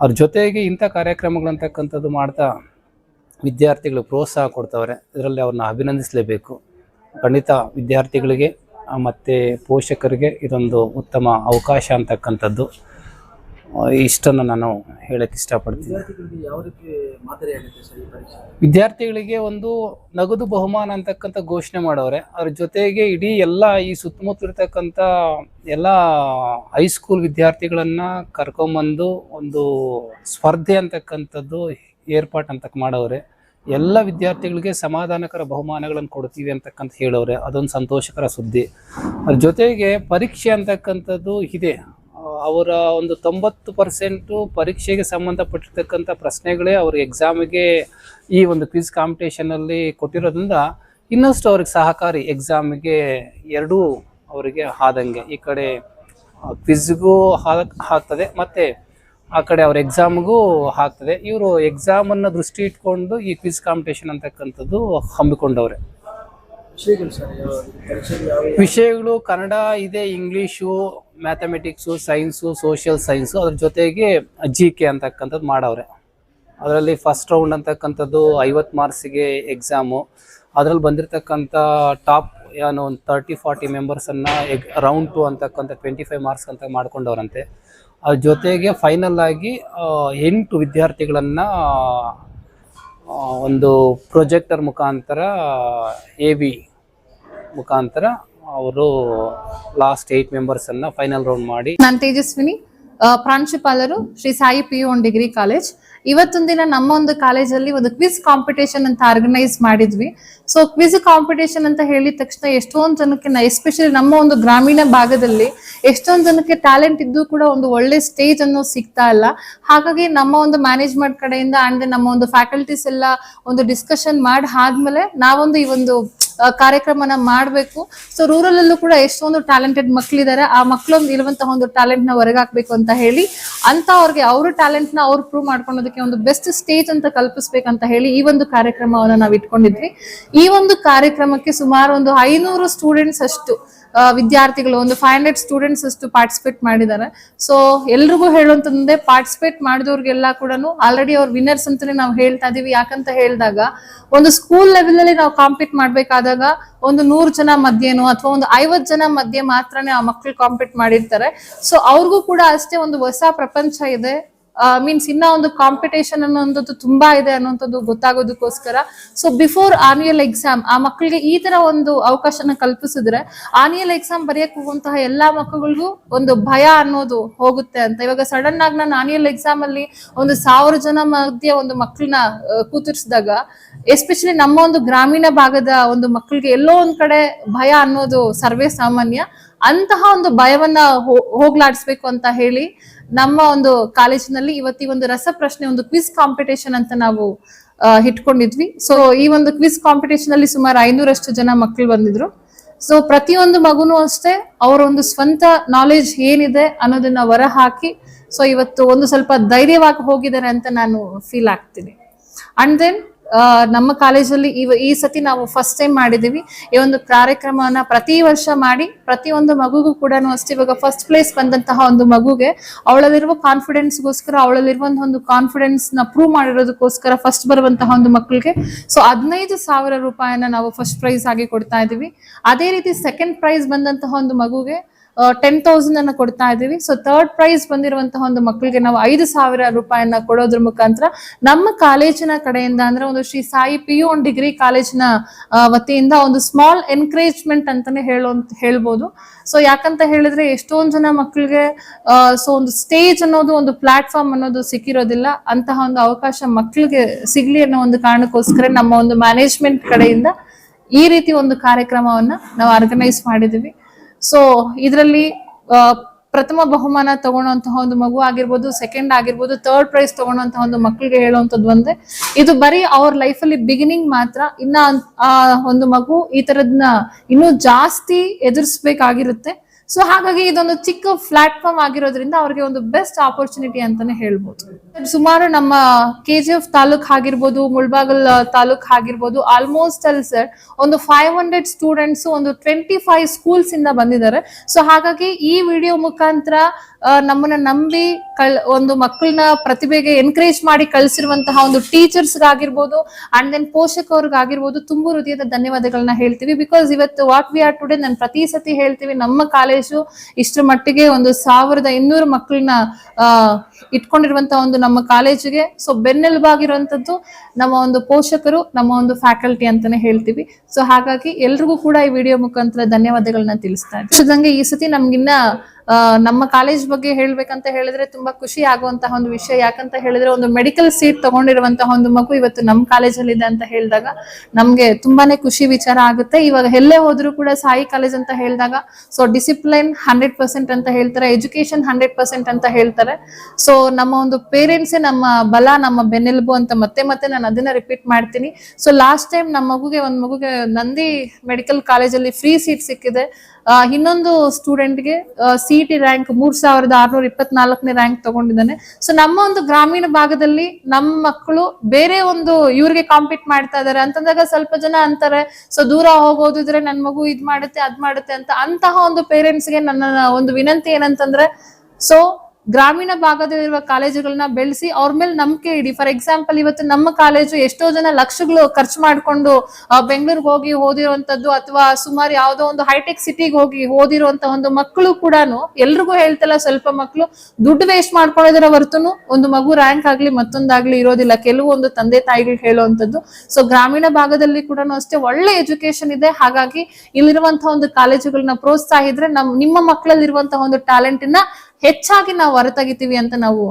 ಅವ್ರ ಜೊತೆಗೆ ಇಂಥ ಕಾರ್ಯಕ್ರಮಗಳಂತಕ್ಕಂಥದ್ದು ಮಾಡ್ತಾ ವಿದ್ಯಾರ್ಥಿಗಳು ಪ್ರೋತ್ಸಾಹ ಕೊಡ್ತವ್ರೆ. ಇದರಲ್ಲಿ ಅವ್ರನ್ನ ಅಭಿನಂದಿಸಲೇಬೇಕು. ಖಂಡಿತ ವಿದ್ಯಾರ್ಥಿಗಳಿಗೆ ಮತ್ತು ಪೋಷಕರಿಗೆ ಇದೊಂದು ಉತ್ತಮ ಅವಕಾಶ ಅಂತಕ್ಕಂಥದ್ದು. ಇಷ್ಟನ್ನು ನಾನು ಹೇಳಕ್ಕೆ ಇಷ್ಟಪಡ್ತೀನಿ. ವಿದ್ಯಾರ್ಥಿಗಳಿಗೆ ಒಂದು ನಗದು ಬಹುಮಾನ ಅಂತಕ್ಕಂಥ ಘೋಷಣೆ ಮಾಡವ್ರೆ ಅದ್ರ ಜೊತೆಗೆ ಇಡೀ ಎಲ್ಲ ಈ ಸುತ್ತಮುತ್ತ ಇರ್ತಕ್ಕಂಥ ಎಲ್ಲ ಹೈಸ್ಕೂಲ್ ವಿದ್ಯಾರ್ಥಿಗಳನ್ನು ಕರ್ಕೊಂಬಂದು ಒಂದು ಸ್ಪರ್ಧೆ ಅಂತಕ್ಕಂಥದ್ದು ಏರ್ಪಾಟ್ ಅಂತ ಮಾಡವ್ರೆ ಎಲ್ಲ ವಿದ್ಯಾರ್ಥಿಗಳಿಗೆ ಸಮಾಧಾನಕರ ಬಹುಮಾನಗಳನ್ನು ಕೊಡ್ತೀವಿ ಅಂತಕ್ಕಂಥ ಹೇಳವ್ರೆ ಅದೊಂದು ಸಂತೋಷಕರ ಸುದ್ದಿ. ಅದ್ರ ಜೊತೆಗೆ ಪರೀಕ್ಷೆ ಅಂತಕ್ಕಂಥದ್ದು ಇದೆ. ಅವರ ಒಂದು ತೊಂಬತ್ತು ಪರ್ಸೆಂಟು ಪರೀಕ್ಷೆಗೆ ಸಂಬಂಧಪಟ್ಟಿರ್ತಕ್ಕಂಥ ಪ್ರಶ್ನೆಗಳೇ ಅವ್ರ ಎಕ್ಸಾಮಿಗೆ ಈ ಒಂದು ಕ್ವಿಜ್ ಕಾಂಪಿಟೇಷನಲ್ಲಿ ಕೊಟ್ಟಿರೋದ್ರಿಂದ ಇನ್ನಷ್ಟು ಅವ್ರಿಗೆ ಸಹಕಾರಿ ಎಕ್ಸಾಮಿಗೆ ಎರಡೂ ಅವರಿಗೆ ಆದಂಗೆ. ಈ ಕಡೆ ಕ್ವಿಜ್ಗೂ ಆಗ್ತದೆ ಮತ್ತು ಆ ಕಡೆ ಅವ್ರ ಎಕ್ಸಾಮ್ಗೂ ಹಾಕ್ತದೆ ಇವರು ಎಕ್ಸಾಮನ್ನು ದೃಷ್ಟಿ ಇಟ್ಕೊಂಡು ಈ ಕ್ವಿಜ್ ಕಾಂಪಿಟೇಷನ್ ಅಂತಕ್ಕಂಥದ್ದು ಹಮ್ಮಿಕೊಂಡವ್ರೆ. ವಿಷಯಗಳು ಕನ್ನಡ ಇದೆ English mathematics science social science ಅದ್ರ ಜೊತೆಗೆ ಜಿ ಕೆ ಅಂತಕ್ಕಂಥದ್ದು ಮಾಡವ್ರೆ. ಅದರಲ್ಲಿ ಫಸ್ಟ್ ರೌಂಡ್ ಅಂತಕ್ಕಂಥದ್ದು ಐವತ್ತು ಮಾರ್ಕ್ಸಿಗೆ ಎಕ್ಸಾಮು ಅದರಲ್ಲಿ ಬಂದಿರತಕ್ಕಂಥ ಟಾಪ್ ಏನು ಒಂದು ತರ್ಟಿ ಫಾರ್ಟಿ ಮೆಂಬರ್ಸನ್ನು ಎಗ್ ರೌಂಡ್ ಟು ಅಂತಕ್ಕಂಥ ಟ್ವೆಂಟಿ ಫೈವ್ ಮಾರ್ಕ್ಸ್ ಅಂತ ಮಾಡ್ಕೊಂಡವ್ರಂತೆ. ಅದ್ರ ಜೊತೆಗೆ ಫೈನಲ್ ಆಗಿ ಎಂಟು ವಿದ್ಯಾರ್ಥಿಗಳನ್ನು ಒಂದು ಪ್ರೊಜೆಕ್ಟರ್ ಮುಖಾಂತರ ಎ ವಿ ಮುಖಾಂತರ ಅವರು ಲಾಸ್ಟ್ ಏಟ್ ಮೆಂಬರ್ಸ್ ಅನ್ನ ಫೈನಲ್ ರೌಂಡ್ ಮಾಡಿ.
ನಾನು ತೇಜಸ್ವಿನಿ ಪ್ರಾಂಶುಪಾಲರು Shri Sai P U degree college. ಇವತ್ತೊಂದು ದಿನ ನಮ್ಮ ಒಂದು ಕಾಲೇಜಲ್ಲಿ ಒಂದು ಕ್ವಿಜ್ ಕಾಂಪಿಟೇಷನ್ ಅಂತ ಆರ್ಗನೈಸ್ ಮಾಡಿದ್ವಿ. ಸೊ ಕ್ವಿಜ್ ಕಾಂಪಿಟೇಷನ್ ಅಂತ ಹೇಳಿದ ತಕ್ಷಣ ಎಷ್ಟೊಂದು ಜನಕ್ಕೆ ಎಸ್ಪೆಷಲಿ ನಮ್ಮ ಒಂದು ಗ್ರಾಮೀಣ ಭಾಗದಲ್ಲಿ ಎಷ್ಟೊಂದು ಜನಕ್ಕೆ ಟ್ಯಾಲೆಂಟ್ ಇದ್ದು ಕೂಡ ಒಂದು ಒಳ್ಳೆ ಸ್ಟೇಜ್ ಅನ್ನು ಸಿಗ್ತಾ ಇಲ್ಲ. ಹಾಗಾಗಿ ನಮ್ಮ ಒಂದು ಮ್ಯಾನೇಜ್ಮೆಂಟ್ ಕಡೆಯಿಂದ ಅಂಡ್ ನಮ್ಮ ಒಂದು ಫ್ಯಾಕಲ್ಟೀಸ್ ಎಲ್ಲ ಒಂದು ಡಿಸ್ಕಷನ್ ಮಾಡಿ ಆದ್ಮೇಲೆ ನಾವೊಂದು ಈ ಒಂದು ಕಾರ್ಯಕ್ರಮನ ಮಾಡಬೇಕು. ಸೊ ರೂರಲ್ ಅಲ್ಲೂ ಕೂಡ ಎಷ್ಟೊಂದು ಟ್ಯಾಲೆಂಟೆಡ್ ಮಕ್ಳಿದ್ದಾರೆ ಆ ಮಕ್ಕಳೊಂದು ಇರುವಂತಹ ಒಂದು ಟ್ಯಾಲೆಂಟ್ನ ಹೊರಗಾಕ್ಬೇಕು ಅಂತ ಹೇಳಿ ಅಂತ ಅವ್ರಿಗೆ ಅವ್ರ ಟ್ಯಾಲೆಂಟ್ನ ಅವ್ರು ಪ್ರೂವ್ ಮಾಡ್ಕೊಳ್ಳೋದಕ್ಕೆ ಒಂದು ಬೆಸ್ಟ್ ಸ್ಟೇಜ್ ಅಂತ ಕಲ್ಪಿಸ್ಬೇಕಂತ ಹೇಳಿ ಈ ಒಂದು ಕಾರ್ಯಕ್ರಮವನ್ನ ನಾವು ಇಟ್ಕೊಂಡಿದ್ವಿ. ಈ ಒಂದು ಕಾರ್ಯಕ್ರಮಕ್ಕೆ ಸುಮಾರು ಒಂದು ಐನೂರು ಸ್ಟೂಡೆಂಟ್ಸ್ ಅಷ್ಟು ವಿದ್ಯಾರ್ಥಿಗಳು ಒಂದು ಫೈವ್ ಹಂಡ್ರೆಡ್ ಸ್ಟೂಡೆಂಟ್ಸ್ ಅಷ್ಟು ಪಾರ್ಟಿಸಿಪೇಟ್ ಮಾಡಿದ್ದಾರೆ. ಸೊ ಎಲ್ರಿಗೂ ಹೇಳುವಂತಂದ್ರೆ ಪಾರ್ಟಿಸಿಪೇಟ್ ಮಾಡಿದವ್ರಿಗೆಲ್ಲ ಕೂಡ ಆಲ್ರೆಡಿ ಅವ್ರ ವಿನ್ನರ್ಸ್ ಅಂತಾನೆ ನಾವು ಹೇಳ್ತಾ ಇದೀವಿ. ಯಾಕಂತ ಹೇಳಿದಾಗ, ಒಂದು ಸ್ಕೂಲ್ ಲೆವೆಲ್ ಅಲ್ಲಿ ನಾವು ಕಾಂಪೀಟ್ ಮಾಡ್ಬೇಕಾದಾಗ ಒಂದು ನೂರು ಜನ ಮಧ್ಯೆನೋ ಅಥವಾ ಒಂದು ಐವತ್ ಜನ ಮಧ್ಯೆ ಮಾತ್ರನೇ ಆ ಮಕ್ಳು ಕಾಂಪೀಟ್ ಮಾಡಿರ್ತಾರೆ. ಸೊ ಅವ್ರಿಗೂ ಕೂಡ ಅಷ್ಟೇ ಒಂದು ಹೊಸ ಪ್ರಪಂಚ ಇದೆ. ಮೀನ್ಸ್ ಇನ್ನ ಒಂದು ಕಾಂಪಿಟೇಷನ್ ಅನ್ನೋದು ತುಂಬಾ ಇದೆ ಅನ್ನೋಂಥದ್ದು ಗೊತ್ತಾಗೋದಕ್ಕೋಸ್ಕರ. ಸೊ ಬಿಫೋರ್ ಆನ್ಯುಯಲ್ ಎಕ್ಸಾಮ್ ಆ ಮಕ್ಕಳಿಗೆ ಈ ತರ ಒಂದು ಅವಕಾಶನ ಕಲ್ಪಿಸಿದ್ರೆ ಆನ್ಯುಯಲ್ ಎಕ್ಸಾಮ್ ಬರೆಯಕ್ ಹೋಗುವಂತಹ ಎಲ್ಲಾ ಮಕ್ಕಳಿಗೂ ಒಂದು ಭಯ ಅನ್ನೋದು ಹೋಗುತ್ತೆ ಅಂತ. ಇವಾಗ ಸಡನ್ ಆಗಿ ನಾನು ಆನ್ಯುಯಲ್ ಎಕ್ಸಾಮ್ ಅಲ್ಲಿ ಒಂದು ಸಾವಿರ ಜನ ಮಧ್ಯ ಒಂದು ಮಕ್ಕಳನ್ನ ಕೂತಿರ್ಸಿದಾಗ ಎಸ್ಪೆಷಲಿ ನಮ್ಮ ಒಂದು ಗ್ರಾಮೀಣ ಭಾಗದ ಒಂದು ಮಕ್ಕಳಿಗೆ ಎಲ್ಲೋ ಒಂದ್ ಕಡೆ ಭಯ ಅನ್ನೋದು ಸರ್ವೇ ಸಾಮಾನ್ಯ. ಅಂತಹ ಒಂದು ಭಯವನ್ನ ಹೋಗ್ಲಾಡಿಸ್ಬೇಕು ಅಂತ ಹೇಳಿ ನಮ್ಮ ಒಂದು ಕಾಲೇಜಿನಲ್ಲಿ ಇವತ್ತಿ ಒಂದು ರಸಪ್ರಶ್ನೆ ಒಂದು ಕ್ವಿಜ್ ಕಾಂಪಿಟೇಷನ್ ಅಂತ ನಾವು ಇಟ್ಕೊಂಡಿದ್ವಿ. ಸೊ ಈ ಒಂದು ಕ್ವಿಜ್ ಕಾಂಪಿಟೇಷನ್ ಅಲ್ಲಿ ಸುಮಾರು ಐನೂರಷ್ಟು ಜನ ಮಕ್ಕಳು ಬಂದಿದ್ರು. ಸೊ ಪ್ರತಿಯೊಂದು ಮಗುನು ಅಷ್ಟೇ ಅವರ ಒಂದು ಸ್ವಂತ ನಾಲೆಜ್ ಏನಿದೆ ಅನ್ನೋದನ್ನ ಹೊರ ಹಾಕಿ ಸೊ ಇವತ್ತು ಒಂದು ಸ್ವಲ್ಪ ಧೈರ್ಯವಾಗಿ ಹೋಗಿದ್ದಾರೆ ಅಂತ ನಾನು ಫೀಲ್ ಆಗ್ತೀನಿ. ಅಂಡ್ ದೆನ್ ನಮ್ಮ ಕಾಲೇಜಲ್ಲಿ ಇವ ಈ ಸತಿ ನಾವು ಫಸ್ಟ್ ಟೈಮ್ ಮಾಡಿದೀವಿ ಈ ಒಂದು ಕಾರ್ಯಕ್ರಮವನ್ನ ಪ್ರತಿ ವರ್ಷ ಮಾಡಿ ಪ್ರತಿಯೊಂದು ಮಗುಗೂ ಕೂಡ ಅಷ್ಟೇ, ಇವಾಗ ಫಸ್ಟ್ ಪ್ಲೇಸ್ ಬಂದಂತಹ ಒಂದು ಮಗುಗೆ ಅವಳಲ್ಲಿರುವ ಕಾನ್ಫಿಡೆನ್ಸ್ಗೋಸ್ಕರ ಅವಳಲ್ಲಿರುವ ಒಂದು ಕಾನ್ಫಿಡೆನ್ಸ್ನ ಪ್ರೂವ್ ಮಾಡಿರೋದಕ್ಕೋಸ್ಕರ ಫಸ್ಟ್ ಬರುವಂತಹ ಒಂದು ಮಕ್ಕಳಿಗೆ ಸೊ ಹದಿನೈದು ಸಾವಿರ ರೂಪಾಯಿನ ನಾವು ಫಸ್ಟ್ ಪ್ರೈಸ್ ಆಗಿ ಕೊಡ್ತಾ ಇದೀವಿ ಅದೇ ರೀತಿ ಸೆಕೆಂಡ್ ಪ್ರೈಸ್ ಬಂದಂತಹ ಒಂದು ಮಗುಗೆ ಟೆನ್ ತೌಸಂಡ್ ಅನ್ನ ಕೊಡ್ತಾ ಇದೀವಿ ಸೊ ಥರ್ಡ್ ಪ್ರೈಸ್ ಬಂದಿರುವಂತಹ ಒಂದು ಮಕ್ಕಳಿಗೆ ನಾವು ಐದು ಸಾವಿರ ರೂಪಾಯಿಯನ್ನ ಕೊಡೋದ್ರ ಮುಖಾಂತರ ನಮ್ಮ ಕಾಲೇಜಿನ ಕಡೆಯಿಂದ ಅಂದ್ರೆ ಒಂದು Shri Sai P U degree ಕಾಲೇಜಿನ ಆ, ವತಿಯಿಂದ ಒಂದು ಸ್ಮಾಲ್ ಎನ್ಕರೇಜ್ಮೆಂಟ್ ಅಂತಾನೆ ಹೇಳೋ ಹೇಳ್ಬೋದು. ಸೊ ಯಾಕಂತ ಹೇಳಿದ್ರೆ ಎಷ್ಟೊಂದ್ ಜನ ಮಕ್ಕಳಿಗೆ ಸೊ ಒಂದು ಸ್ಟೇಜ್ ಅನ್ನೋದು ಒಂದು ಪ್ಲಾಟ್ಫಾರ್ಮ್ ಅನ್ನೋದು ಸಿಕ್ಕಿರೋದಿಲ್ಲ. ಅಂತಹ ಒಂದು ಅವಕಾಶ ಮಕ್ಕಳಿಗೆ ಸಿಗ್ಲಿ ಅನ್ನೋ ಒಂದು ಕಾರಣಕ್ಕೋಸ್ಕರ ನಮ್ಮ ಒಂದು ಮ್ಯಾನೇಜ್ಮೆಂಟ್ ಕಡೆಯಿಂದ ಈ ರೀತಿ ಒಂದು ಕಾರ್ಯಕ್ರಮವನ್ನ ನಾವು ಆರ್ಗನೈಸ್ ಮಾಡಿದೀವಿ ಸೊ ಇದರಲ್ಲಿ ಪ್ರಥಮ ಬಹುಮಾನ ತಗೊಳ್ಳುವಂತಹ ಒಂದು ಮಗು ಆಗಿರ್ಬೋದು ಸೆಕೆಂಡ್ ಆಗಿರ್ಬೋದು ಥರ್ಡ್ ಪ್ರೈಸ್ ತಗೊಳ್ಳುವಂತಹ ಒಂದು ಮಕ್ಕಳಿಗೆ ಹೇಳುವಂಥದ್ದು ಒಂದೇ. ಇದು ಬರೀ ಅವ್ರ ಲೈಫಲ್ಲಿ ಬಿಗಿನಿಂಗ್ ಮಾತ್ರ. ಇನ್ನ ಆ ಒಂದು ಮಗು ಈ ತರದ್ನ ಇನ್ನೂ ಜಾಸ್ತಿ ಎದುರಿಸ್ಬೇಕಾಗಿರುತ್ತೆ. ಸೊ ಹಾಗಾಗಿ ಇದೊಂದು ಚಿಕ್ಕ ಪ್ಲಾಟ್ಫಾರ್ಮ್ ಆಗಿರೋದ್ರಿಂದ ಅವ್ರಿಗೆ ಒಂದು ಬೆಸ್ಟ್ ಆಪರ್ಚುನಿಟಿ ಅಂತಾನೆ ಹೇಳ್ಬೋದು. ಸುಮಾರು ನಮ್ಮ ಕೆ ಜಿ ಎಫ್ ತಾಲೂಕ್ ಆಗಿರ್ಬೋದು, ಮುಳ್ಬಾಗಲ್ ತಾಲೂಕ್ ಆಗಿರ್ಬೋದು ಆಲ್ಮೋಸ್ಟ್ ಅಲ್ಲಿ ಸರ್ ಒಂದು ಫೈವ್ ಹಂಡ್ರೆಡ್ ಸ್ಟೂಡೆಂಟ್ಸ್ ಒಂದು ಟ್ವೆಂಟಿ ಫೈವ್ ಸ್ಕೂಲ್ಸ್ ಇಂದ ಬಂದಿದ್ದಾರೆ. ಸೊ ಹಾಗಾಗಿ ಈ ವಿಡಿಯೋ ಮುಖಾಂತರ ನಮ್ಮನ್ನ ನಂಬಿ ಒಂದು ಮಕ್ಕಳನ್ನ ಪ್ರತಿಭೆಗೆ ಎನ್ಕರೇಜ್ ಮಾಡಿ ಕಳಿಸಿರುವಂತಹ ಒಂದು ಟೀಚರ್ಸ್ ಆಗಿರ್ಬೋದು ಅಂಡ್ ದೆನ್ ಪೋಷಕವ್ರಿಗಾಗಿರ್ಬೋದು, ತುಂಬಾ ಹೃದಯದ ಧನ್ಯವಾದಗಳನ್ನ ಹೇಳ್ತೀವಿ. ಬಿಕಾಸ್ ಇವತ್ತು ವಾಟ್ ವಿ ಆರ್ ಟುಡೇ ನಾನು ಪ್ರತಿ ಸತಿ ಹೇಳ್ತೀವಿ, ನಮ್ಮ ಕಾಲೇಜು ಇಷ್ಟರ ಮಟ್ಟಿಗೆ ಒಂದು ಸಾವಿರದ ಇನ್ನೂರು ಮಕ್ಕಳನ್ನ ಇಟ್ಕೊಂಡಿರುವಂತಹ ಒಂದು ನಮ್ಮ ಕಾಲೇಜಿಗೆ. ಸೊ ಬೆನ್ನೆಲುಬಾಗಿರುವಂತದ್ದು ನಮ್ಮ ಒಂದು ಪೋಷಕರು, ನಮ್ಮ ಒಂದು ಫ್ಯಾಕಲ್ಟಿ ಅಂತಾನೆ ಹೇಳ್ತೀವಿ. ಸೊ ಹಾಗಾಗಿ ಎಲ್ರಿಗೂ ಕೂಡ ಈ ವಿಡಿಯೋ ಮುಖಾಂತರ ಧನ್ಯವಾದಗಳನ್ನ ತಿಳಿಸ್ತಾ ಇದ್ದೀನಿ. ಈ ಸತಿ ನಮ್ಗಿನ್ನ ನಮ್ಮ ಕಾಲೇಜ್ ಬಗ್ಗೆ ಹೇಳ್ಬೇಕಂತ ಹೇಳಿದ್ರೆ ತುಂಬಾ ಖುಷಿ ಆಗುವಂತಹ ಒಂದು ವಿಷಯ. ಯಾಕಂತ ಹೇಳಿದ್ರೆ ಒಂದು ಮೆಡಿಕಲ್ ಸೀಟ್ ತಗೊಂಡಿರುವಂತಹ ಒಂದು ಮಗು ಇವತ್ತು ನಮ್ಮ ಕಾಲೇಜಲ್ಲಿ ಇದೆ ಅಂತ ಹೇಳಿದಾಗ ನಮ್ಗೆ ತುಂಬಾನೇ ಖುಷಿ ವಿಚಾರ ಆಗುತ್ತೆ. ಇವಾಗ ಎಲ್ಲೇ ಹೋದ್ರು ಕೂಡ ಸಾಯಿ ಕಾಲೇಜ್ ಅಂತ ಹೇಳಿದಾಗ ಸೊ ಡಿಸಿಪ್ಲಿನ್ ಹಂಡ್ರೆಡ್ ಪರ್ಸೆಂಟ್ ಅಂತ ಹೇಳ್ತಾರೆ ಎಜುಕೇಶನ್ ಹಂಡ್ರೆಡ್ ಪರ್ಸೆಂಟ್ ಅಂತ ಹೇಳ್ತಾರೆ. ಸೊ ನಮ್ಮ ಒಂದು ಪೇರೆಂಟ್ಸೇ ನಮ್ಮ ಬಲ, ನಮ್ಮ ಬೆನ್ನೆಲುಬು ಅಂತ ಮತ್ತೆ ಮತ್ತೆ ನಾನು ಅದನ್ನ ರಿಪೀಟ್ ಮಾಡ್ತೀನಿ. ಸೊ ಲಾಸ್ಟ್ ಟೈಮ್ ನಮ್ಮ ಮಗುಗೆ, ಒಂದ್ ಮಗುಗೆ ನಂದಿ ಮೆಡಿಕಲ್ ಕಾಲೇಜಲ್ಲಿ ಫ್ರೀ ಸೀಟ್ ಸಿಕ್ಕಿದೆ. ಇನ್ನೊಂದು ಸ್ಟೂಡೆಂಟ್ಗೆ ಸಿ ಟಿ ರ್ಯಾಂಕ್ ಮೂರ್ ಸಾವಿರದ ಆರ್ನೂರ ಇಪ್ಪತ್ನಾಲ್ಕನೇ ರ್ಯಾಂಕ್ ತಗೊಂಡಿದ್ದಾನೆ. ಸೊ ನಮ್ಮ ಒಂದು ಗ್ರಾಮೀಣ ಭಾಗದಲ್ಲಿ ನಮ್ಮ ಮಕ್ಕಳು ಬೇರೆ ಒಂದು ಇವ್ರಿಗೆ ಕಾಂಪೀಟ್ ಮಾಡ್ತಾ ಇದಾರೆ ಅಂತಂದಾಗ ಸ್ವಲ್ಪ ಜನ ಅಂತಾರೆ ಸೊ ದೂರ ಹೋಗೋದಿದ್ರೆ ನನ್ ಮಗು ಇದ್ ಮಾಡುತ್ತೆ, ಅದ್ ಮಾಡುತ್ತೆ ಅಂತ ಅಂತಹ ಒಂದು ಪೇರೆಂಟ್ಸ್ಗೆ ನನ್ನ ಒಂದು ವಿನಂತಿ ಏನಂತಂದ್ರೆ ಸೊ ಗ್ರಾಮೀಣ ಭಾಗದಲ್ಲಿರುವ ಕಾಲೇಜುಗಳನ್ನ ಬೆಳೆಸಿ ಅವ್ರ ಮೇಲೆ ನಂಬಿಕೆ ಇಡಿ. ಫಾರ್ ಎಕ್ಸಾಂಪಲ್ ಇವತ್ತು ನಮ್ಮ ಕಾಲೇಜು ಎಷ್ಟೋ ಜನ ಲಕ್ಷಗಳು ಖರ್ಚು ಮಾಡ್ಕೊಂಡು ಬೆಂಗಳೂರಿಗೆ ಹೋಗಿ ಓದಿರುವಂತದ್ದು ಅಥವಾ ಸುಮಾರು ಯಾವುದೋ ಒಂದು ಹೈಟೆಕ್ ಸಿಟಿಗೆ ಹೋಗಿ ಓದಿರುವಂತ ಒಂದು ಮಕ್ಕಳು ಕೂಡ ಎಲ್ರಿಗೂ ಹೇಳ್ತಲ್ಲ ಸ್ವಲ್ಪ ಮಕ್ಕಳು ದುಡ್ಡು ವೇಸ್ಟ್ ಮಾಡ್ಕೊಳ್ಳೋದ್ರ ಹೊರತುನು ಒಂದು ಮಗು ರ್ಯಾಂಕ್ ಆಗ್ಲಿ ಮತ್ತೊಂದಾಗ್ಲಿ ಇರೋದಿಲ್ಲ. ಕೆಲವೊಂದು ತಂದೆ ತಾಯಿಗಳು ಹೇಳುವಂತದ್ದು ಸೊ ಗ್ರಾಮೀಣ ಭಾಗದಲ್ಲಿ ಕೂಡ ಅಷ್ಟೇ ಒಳ್ಳೆ ಎಜುಕೇಶನ್ ಇದೆ. ಹಾಗಾಗಿ ಇಲ್ಲಿರುವಂತಹ ಒಂದು ಕಾಲೇಜುಗಳನ್ನ ಪ್ರೋತ್ಸಾಹಿದ್ರೆ ನಮ್, ನಿಮ್ಮ ಮಕ್ಕಳಲ್ಲಿರುವಂತಹ ಒಂದು ಟ್ಯಾಲೆಂಟ್ನ ಹೆಚ್ಚಾಗಿ ನಾವು ಹೊರತೆಗಿತೀವಿ ಅಂತ ನಾವು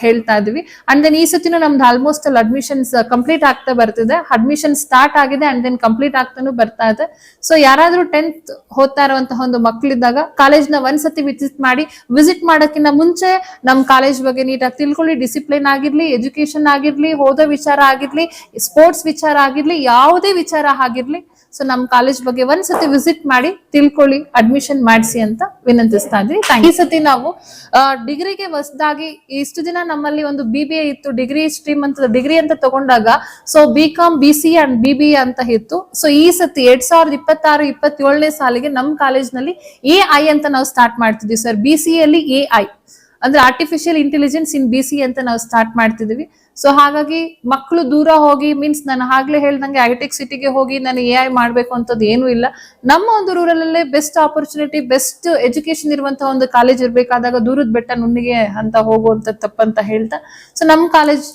ಹೇಳ್ತಾ ಇದ್ವಿ. ಅಂಡ್ ದೆನ್ ಈ ಸತಿನೂ ನಮ್ದು ಆಲ್ಮೋಸ್ಟ್ ಅಲ್ಲಿ ಅಡ್ಮಿಷನ್ಸ್ ಕಂಪ್ಲೀಟ್ ಆಗ್ತಾ ಬರ್ತಿದೆ. ಅಡ್ಮಿಷನ್ ಸ್ಟಾರ್ಟ್ ಆಗಿದೆ ಅಂಡ್ ದೆನ್ ಕಂಪ್ಲೀಟ್ ಆಗ್ತಾನು ಬರ್ತಾ ಇದೆ. ಸೊ ಯಾರಾದ್ರೂ ಟೆಂತ್ ಹೋಗ್ತಾ ಇರುವಂತಹ ಒಂದು ಮಕ್ಕಳಿದ್ದಾಗ ಕಾಲೇಜ್ನ ಒಂದ್ಸತಿ ವಿಸಿಟ್ ಮಾಡಿ ವಿಸಿಟ್ ಮಾಡೋಕ್ಕಿಂತ ಮುಂಚೆ ನಮ್ ಕಾಲೇಜ್ ಬಗ್ಗೆ ನೀಟಾಗಿ ತಿಳ್ಕೊಳ್ಳಿ ಡಿಸಿಪ್ಲಿನ್ ಆಗಿರ್ಲಿ ಎಜುಕೇಶನ್ ಆಗಿರ್ಲಿ, ಓದೋ ವಿಚಾರ ಆಗಿರ್ಲಿ ಸ್ಪೋರ್ಟ್ಸ್ ವಿಚಾರ ಆಗಿರ್ಲಿ, ಯಾವುದೇ ವಿಚಾರ ಆಗಿರ್ಲಿ ಸೊ ನಮ್ ಕಾಲೇಜ್ ಬಗ್ಗೆ ಒಂದ್ಸತಿ ವಿಸಿಟ್ ಮಾಡಿ ತಿಳ್ಕೊಳ್ಳಿ ಅಡ್ಮಿಷನ್ ಮಾಡಿಸಿ ಅಂತ ವಿನಂತಿಸ್ತಾ ಇದ್ವಿ. ಈ ಸತಿ ನಾವು ಡಿಗ್ರಿಗೆ ಹೊಸದಾಗಿ ಇಷ್ಟು ದಿನ ನಮ್ಮಲ್ಲಿ ಒಂದು ಬಿ ಬಿ ಎ ಇತ್ತು, ಡಿಗ್ರಿ ಸ್ಟ್ರೀಮ್ ಅಂತ ಡಿಗ್ರಿ ಅಂತ ತಗೊಂಡಾಗ so B com B C and B B A ಅಂತ ಇತ್ತು. ಸೊ ಈ ಸತಿ ಎರಡ್ ಸಾವಿರದ ಇಪ್ಪತ್ತಾರು, ಇಪ್ಪತ್ತೇಳನೇ ಸಾಲಿಗೆ ನಮ್ ಕಾಲೇಜ್ನಲ್ಲಿ ಎ ಐ ಅಂತ ನಾವು ಸ್ಟಾರ್ಟ್ ಮಾಡ್ತಿದ್ವಿ ಸರ್ ಬಿ ಸಿ ಅಲ್ಲಿ ಎ ಐ ಅಂದ್ರೆ artificial intelligence in B C ಅಂತ ನಾವು ಸ್ಟಾರ್ಟ್ ಮಾಡ್ತಿದೀವಿ ಸೊ ಹಾಗಾಗಿ ಮಕ್ಕಳು ದೂರ ಹೋಗಿ ಮೀನ್ಸ್ ನಾನು ಆಗ್ಲೇ ಹೇಳ್ದಂಗೆ ಐಟೆಕ್ ಸಿಟಿಗೆ ಹೋಗಿ ನಾನು ಎ ಐ ಮಾಡ್ಬೇಕು ಅಂತದ್ದು ಏನೂ ಇಲ್ಲ. ನಮ್ಮ ಒಂದು ರೂರಲ್ಲೇ ಬೆಸ್ಟ್ ಆಪರ್ಚುನಿಟಿ ಬೆಸ್ಟ್ ಎಜುಕೇಶನ್ ಇರುವಂತಹ ಒಂದು ಕಾಲೇಜ್ ಇರಬೇಕಾದಾಗ ದೂರದ ಬೆಟ್ಟ ನುಣ್ಣಿಗೆ ಅಂತ ಹೋಗುವಂತ ತಪ್ಪಂತ ಹೇಳ್ತಾ. ಸೊ ನಮ್ಮ ಕಾಲೇಜ್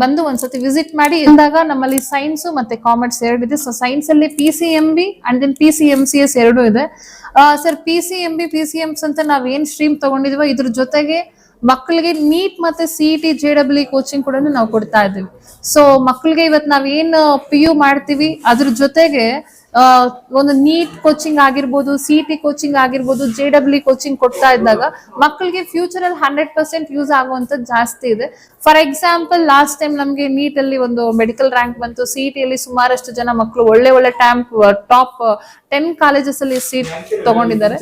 ಬಂದು ಒಂದ್ಸತಿ ವಿಸಿಟ್ ಮಾಡಿ ಇದ್ದಾಗ ನಮ್ಮಲ್ಲಿ ಸೈನ್ಸ್ ಮತ್ತೆ ಕಾಮರ್ಸ್ ಎರಡಿದೆ ಸೊ ಸೈನ್ಸ್ ಅಲ್ಲಿ P C M B and then P C M C S ಎರಡು ಇದೆ. Sir P C M B P C M S ಅಂತ ನಾವ್ ಏನ್ ಸ್ಟ್ರೀಮ್ ತಗೊಂಡಿದ್ವೋ ಇದ್ರ ಜೊತೆಗೆ ಮಕ್ಕಳಿಗೆ ನೀಟ್ ಮತ್ತೆ C T J W coaching ಕೂಡ ನಾವು ಕೊಡ್ತಾ ಇದ್ದೀವಿ. ಸೊ ಮಕ್ಕಳಿಗೆ ಇವತ್ತು ನಾವ್ ಏನ್ ಪಿ ಯು ಮಾಡ್ತೀವಿ, ಅದ್ರ ಜೊತೆಗೆ ಒಂದು ನೀಟ್ ಕೋಚಿಂಗ್ ಆಗಿರ್ಬೋದು ಸಿ ಟಿ ಕೋಚಿಂಗ್ ಆಗಿರ್ಬೋದು ಜೆ ಡಬ್ಲ್ಯೂ ಕೋಚಿಂಗ್ ಕೊಡ್ತಾ ಇದ್ದಾಗ ಮಕ್ಕಳಿಗೆ ಫ್ಯೂಚರ್ ಅಲ್ಲಿ ಹಂಡ್ರೆಡ್ ಪರ್ಸೆಂಟ್ ಯೂಸ್ ಆಗುವಂತದ್ದು ಜಾಸ್ತಿ ಇದೆ. ಫಾರ್ ಎಕ್ಸಾಂಪಲ್ ಲಾಸ್ಟ್ ಟೈಮ್ ನಮಗೆ ನೀಟ್ ಅಲ್ಲಿ ಒಂದು ಮೆಡಿಕಲ್ ರ್ಯಾಂಕ್ ಬಂತು. ಸಿ ಟಿ ಅಲ್ಲಿ ಸುಮಾರಷ್ಟು ಜನ ಮಕ್ಕಳು ಒಳ್ಳೆ ಒಳ್ಳೆ ಟ್ಯಾಂಪ್ ಟಾಪ್ ಟೆನ್ ಕಾಲೇಜಸ್ ಅಲ್ಲಿ ಸೀಟ್ ತಗೊಂಡಿದ್ದಾರೆ.